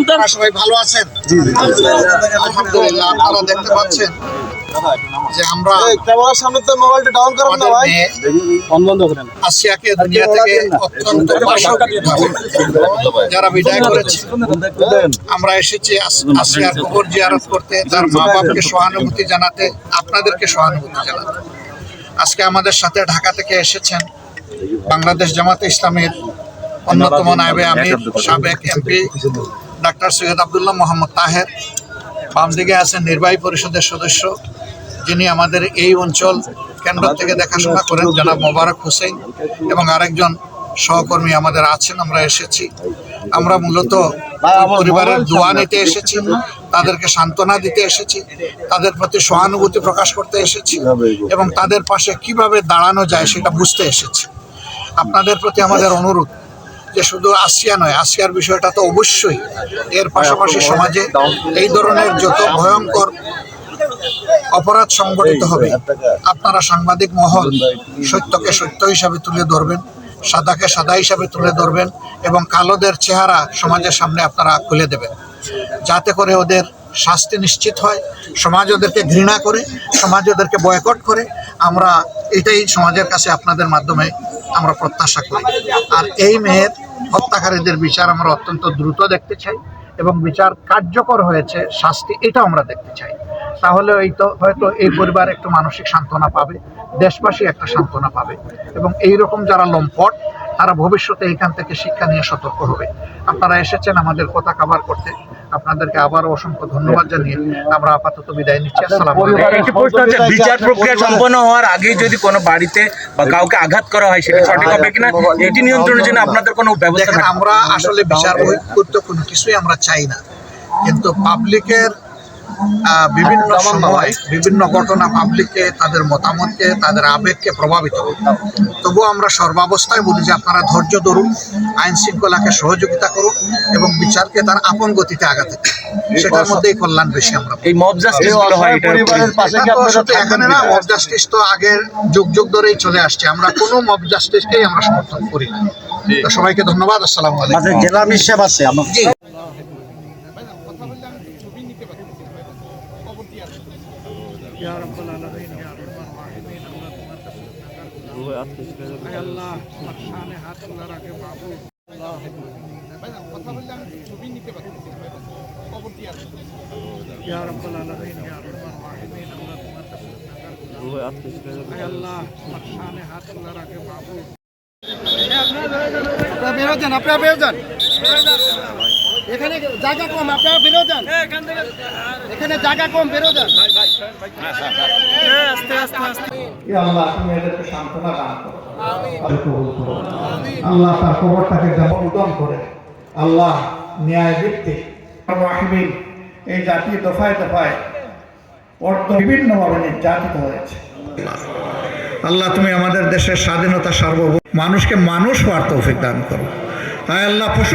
আপনারা সবাই ভালো আছেন? আলহামদুলিল্লাহ আপনারা দেখতে পাচ্ছেন যে আমরা ক্যামেরার সামনে তো মোবাইলটা ডাউন করেন না আমাদের ভাই মেয়ে আসিয়াকে দুনিয়া থেকে অত্যন্ত যারা বিদায় করেছে। আমরা এসেছি আস- আসিয়ার কবর জিয়ারত করতে তার মা বাপকে সহানুভূতি জানাতে আপনাদেরকে সহানুভূতি জানাতে। আজকে আমাদের সাথে ঢাকা থেকে এসেছেন বাংলাদেশ জামাতে ইসলামের অন্যতম নায়েবে আমির সাবেক এমপি ডাক্তার সৈয়দ আবদুল্লাহ মোহাম্মদ তাহের। বাম দিকে আছেন নির্বাহী পরিষদের সদস্য যিনি আমাদের এই অঞ্চল কেন্দ্র থেকে দেখাশোনা করেন জনাব মোবারক হোসেন এবং আরেকজন সহকর্মী আমাদের আছেন আমরা এসেছি। আমরা মূলত পরিবারের দোয়া নিতে এসেছি তাদেরকে সান্ত্বনা দিতে এসেছি তাদের প্রতি সহানুভূতি প্রকাশ করতে এসেছি এবং তাদের পাশে কীভাবে দাঁড়ানো যায় সেটা বুঝতে এসেছি। আপনাদের প্রতি আমাদের অনুরোধ যে শুধু আসিয়া নয় আসিয়ার বিষয়টা তো অবশ্যই। এর পাশাপাশি সমাজে এই ধরনের যত ভয়ঙ্কর অপরাধ সংগঠিত হবে আপনারা সাংবাদিক মহল সত্যকে সত্য হিসাবে তুলে ধরবেন সাদাকে সাদা হিসাবে তুলে ধরবেন এবং কালোদের চেহারা সমাজের সামনে আপনারা খুলে দেবেন। যাতে করে ওদের শাস্তি নিশ্চিত হয় সমাজ ওদেরকে ঘৃণা করে সমাজ ওদেরকে বয়কট করে। আমরা এটাই সমাজের কাছে আপনাদের মাধ্যমে আমরা প্রত্যাশা করি। আর এই মেয়ের হত্যাকারীদের বিচার আমরা অত্যন্ত দ্রুত দেখতে চাই এবং বিচার কার্যকর হয়েছে, শাস্তি এটা আমরা দেখতে চাই। তাহলে এই তো হয়তো এই পরিবার একটু মানসিক সান্ত্বনা পাবে, দেশবাসী একটা সান্ত্বনা পাবে এবং এই রকম যারা লম্পট, তারা ভবিষ্যতে এখান থেকে শিক্ষা নিয়ে সতর্ক হবে। আপনারা এসেছেন আমাদের কথা কাবার করতে। আপনাদেরকে আবার অসংখ্য ধন্যবাদ জানিয়ে আমরা আপাতত বিদায় নিচ্ছি। আসসালাম হচ্ছে বিচার প্রক্রিয়া সম্পন্ন হওয়ার আগেই যদি কোনো বাড়িতে বা কাউকে আঘাত করা হয় সেটা সঠিক হবে কিনা এটি নিয়ন্ত্রণের জন্য আপনাদের কোনো ব্যবস্থা আমরা আসলে বিচার বহির্ভূত কোনো কিছুই আমরা চাই না। কিন্তু পাবলিকের বিভিন্ন সময় বিভিন্ন ঘটনা পাবলিককে তাদের মতামতকে তাদের আবেগকে প্রভাবিত করে তবুও আমরা সর্বাবস্থায় বলি যে আপনারা ধৈর্য ধরুন আইন শৃঙ্খলাকে সহযোগিতা করুন এবং বিচারকে তার আপন গতিতে আগাতে সেটার মধ্যেই কল্যাণ বেশি আমরা এই মব জাস্টিস হয় এখানে না মব জাস্টিস তো আগের যুগ যুগ ধরেই চলে আসছে। আমরা কোনো মব জাস্টিসকেই আমরা সমর্থন করি না। সবাইকে ধন্যবাদ আসসালাম আলাইকুম। জেলা নিশ্চয় আছে আমার জি আপনারা বেরো যান আপনারা বেরো যান। এখানে জায়গা কম আপনারা বেরো যান। এখানে জায়গা কম বেরো যান। আল্লাহ তুমি এদেরকে সান্ত্বনা দান করো। আর কবুল করো। আল্লাহ তার কবরটাকে উদম করে আল্লাহ ন্যায় ভিত্তিক এই জাতি দফায় দফায় অর্থ বিভিন্নভাবে নির্যাতিত হয়েছে। আল্লাহ তুমি আমাদের দেশের স্বাধীনতা সার্বভৌম মানুষকে মানুষ হওয়ার তৌফিক দান করো। তাই আল্লাহ পশু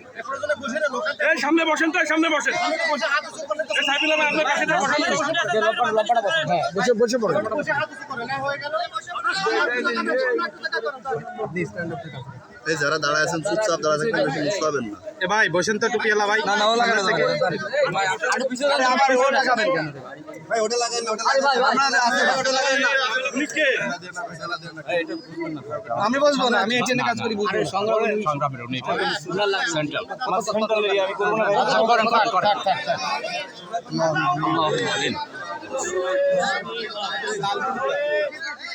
এই সামনে বসেন তো এই সামনে বসেন। সাইফুল আপনার পাশে বসেন। বসে বসে পড়ো এই যারা দাঁড়ায় আছেন চুপচাপ দাঁড়ায় থাকলে বেশি মিস পাবেন না এ ভাই বসেন তো ভাই না না ও ভাই পিছনে লাগাবেন কেন ভাই ওটা লাগাই না ওটা ভাই আপনারা ভাই ওটা লাগাই না আমি বসবো না আমি এজেন্টে কাজ করি বুঝব উনি সেন্ট্রাল আমার সেন্ট্রাল এরিয়া আমি করব না ভাই করেন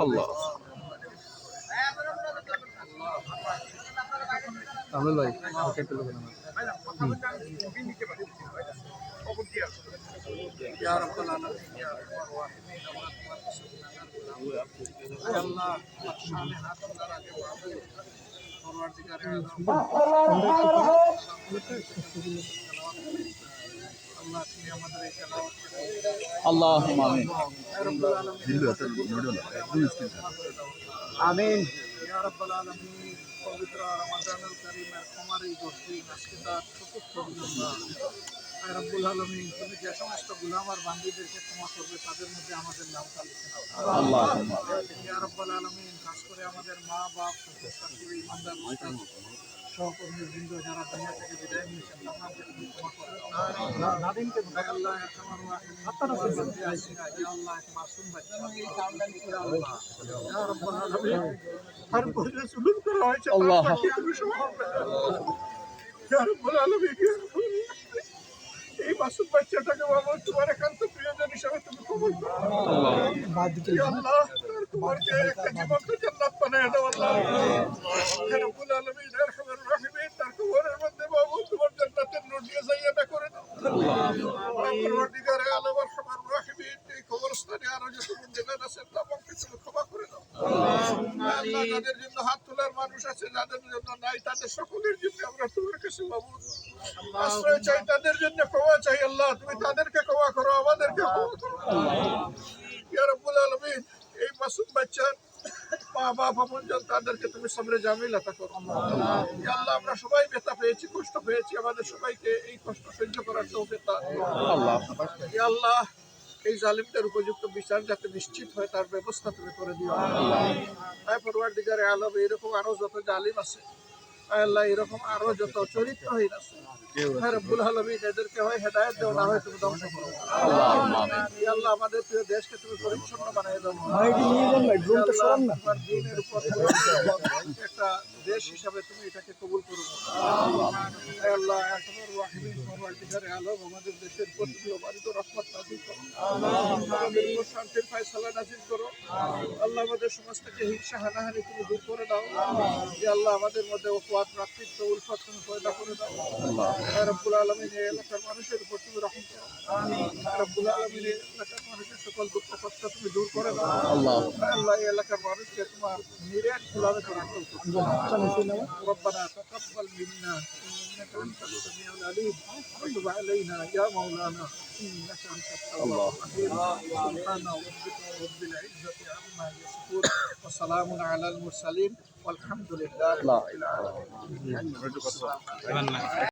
আল্লাহ। আমাদের এই তেলাওয়াত আল্লাহ আমিন। রাব্বাল আলামিন পবিত্র রমাদানুল কারীমের ক্ষমার এই দশ দিন আজকে তার রাব্বুল আলামিন তুমি যে সমস্ত গুলাম আর বান্দীদেরকে ক্ষমা করবে তাদের মধ্যে আমাদের নামটা লিখে নাও ইয়া খাস করে আমাদের মা বাপ ইমানদার উস্তাদ সহকর্মী বৃন্দ যারা দুনিয়া থেকে বিদায় নিয়েছেন তোমার হর বলে জুলুম করা হয়েছে আল্লাহ ইয়া রাব্বাল আলামিন। এই মাসুম বাচ্চাটাকে বাবা তোমার একান্ত প্রিয়জন হিসাবে তুমি কবুল করো আল্লাহ তার তোমারকে একটা জীবন্ত জান্নাত বানায় দাও আল্লাহ ইয়া রাব্বুল ইয়া আরহামার রাহিমিন তার কবরের মধ্যে বাবু তোমার জান্নাতের নূর দিয়ে জায়গাটা করে দাও পরওয়ারদিগারে আলম আরহামার রাহিমিন এই কবরস্থানে আরও যত মুন্দিগান আছে তাদেরকে তুমি ক্ষমা করে দাও আল্লাহ যাদের জন্য হাত তোলার মানুষ আছে যাদের জন্য নাই তাদের সকলের জন্য আমরা তোমার কাছে বাবু আশ্রয় চাই তাদের জন্য ক্ষমা চাই আল্লাহ তুমি তাদেরকে ক্ষমা করো আমাদেরকে ক্ষমা করো। ইয়া রাব্বুল আলামিন এই মাসুম বাচ্চার মা বাপ আপনজন তাদেরকে তুমি সামনে জামিলতা করো। আল্লাহ আমরা সবাই ব্যথা পেয়েছি কষ্ট পেয়েছি আমাদের সবাইকে এই কষ্ট সহ্য করার দাও। আল্লাহ আল্লাহ এই জালিমটার উপযুক্ত বিচার যাতে নিশ্চিত হয়, তার ব্যবস্থা তুমি করে দিও। তাই ফরওয়ার্ড দিগারে আলম এরকম আরও যত জালিম আছে আল্লাহ এরকম আরও যত চরিত্রহীন আছে হ্যাঁ রব্বুল আলমিন এদেরকে হয় হেদায়ত দেও না হয় তুমি ধ্বংস করো। আল্লাহ আমাদের প্রিয় দেশকে তুমি পরিচ্ছন্ন বানিয়ে দাও। তোমার দিনের উপর একটা দেশ হিসাবে তুমি এটাকে কবুল করো। আল্লাহ আমাদের দেশের রহমত আমাদের শান্তির ফয়সালা নাজিল করো। আল্লাহ আমাদের সমাজ থেকে হিংসা হানাহানি তুমি দূর করে দাও। যে আল্লাহ আমাদের মধ্যে ওয়াত রাত্রিত্ব উলফত তুমি পয়দা করে দাও হে রব্বুল আলমিন এই এলাকার মানুষের উপর তুমি রহম করো হে রব্বুল আলমিন এই এলাকার মানুষের সকল দুঃখ কষ্ট তুমি দূর করে দাও আল্লাহ হে আল্লাহ এই এলাকার মানুষকে তোমার নিরেট খোলাবে তোমার ربنا تقبل منا انك انت السميع العليم وتب علينا يا مولانا انك انت التواب الرحيم سبحان ربك رب العزه عما يصفون وسلام على المرسلين والحمد لله رب العالمين